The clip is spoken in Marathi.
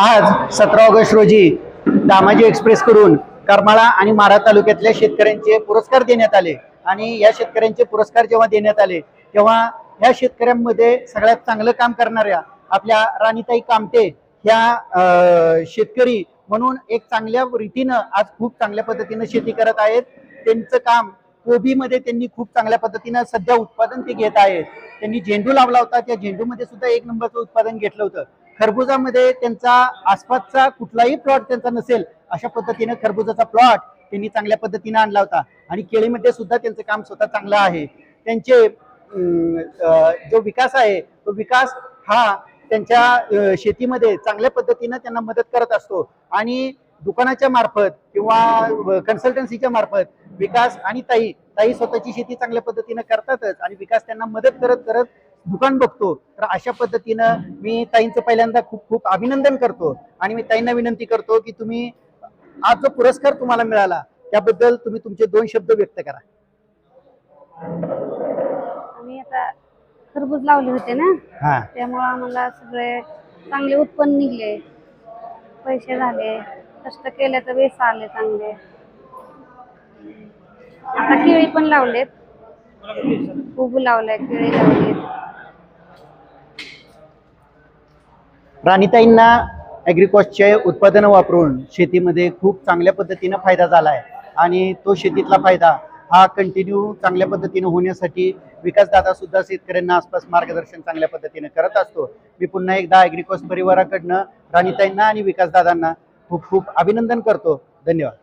आज सतरा ऑगस्ट रोजी दामाजी एक्सप्रेस कडून करमाळा आणि माढा तालुक्यातल्या शेतकऱ्यांचे पुरस्कार देण्यात आले. आणि या शेतकऱ्यांचे पुरस्कार जेव्हा देण्यात आले तेव्हा या शेतकऱ्यांमध्ये सगळ्यात चांगलं काम करणाऱ्या आपल्या राणीताई कामते ह्या शेतकरी म्हणून एक चांगल्या रीतीनं आज खूप चांगल्या पद्धतीनं शेती करत आहेत. त्यांचं काम कोबीमध्ये त्यांनी खूप चांगल्या पद्धतीनं सध्या उत्पादन ते घेत आहेत. त्यांनी झेंडू लावला होता. त्या झेंडूमध्ये सुद्धा एक नंबरचं उत्पादन घेतलं होतं. खरबुजामध्ये त्यांचा आसपासचा कुठलाही प्लॉट त्यांचा नसेल अशा पद्धतीनं खरबुजाचा प्लॉट त्यांनी चांगल्या पद्धतीनं आणला होता. आणि केळीमध्ये सुद्धा त्यांचं काम स्वतः चांगलं आहे. त्यांचे जो विकास आहे तो विकास हा त्यांच्या शेतीमध्ये चांगल्या पद्धतीनं त्यांना मदत करत असतो. आणि दुकानाच्या मार्फत किंवा कन्सल्टन्सीच्या मार्फत विकास आणि ताई ताई स्वतःची शेती चांगल्या पद्धतीनं करतातच आणि विकास त्यांना मदत करत करत दुकान बघतो तर अशा पद्धतीनं मी ताईंचं पहिल्यांदा खूप खूप अभिनंदन करतो. आणि मी ताईंना विनंती करतो की तुम्ही आज जो पुरस्कार तुम्हाला मिळाला त्याबद्दल तुम्ही तुमचे दोन शब्द व्यक्त करा. आम्ही आता खरबूज लावले होते ना? हा. त्यामुळं आम्हाला सगळे चांगले उत्पन्न निघले. पैसे झाले. कष्ट केले तर वेस आले चांगले. आता केळी पण लावलेत. उभू लावले केळी लावलेत. राणीताईंना ॲग्रिकॉसचे उत्पादनं वापरून शेतीमध्ये खूप चांगल्या पद्धतीनं फायदा झाला आहे आणि तो शेतीतला फायदा हा कंटिन्यू चांगल्या पद्धतीनं होण्यासाठी विकासदादा सुद्धा शेतकऱ्यांना आसपास मार्गदर्शन चांगल्या पद्धतीनं करत असतो. मी पुन्हा एकदा ॲग्रिकॉस परिवाराकडनं राणीताईंना आणि विकासदादांना खूप खूप अभिनंदन करतो. धन्यवाद.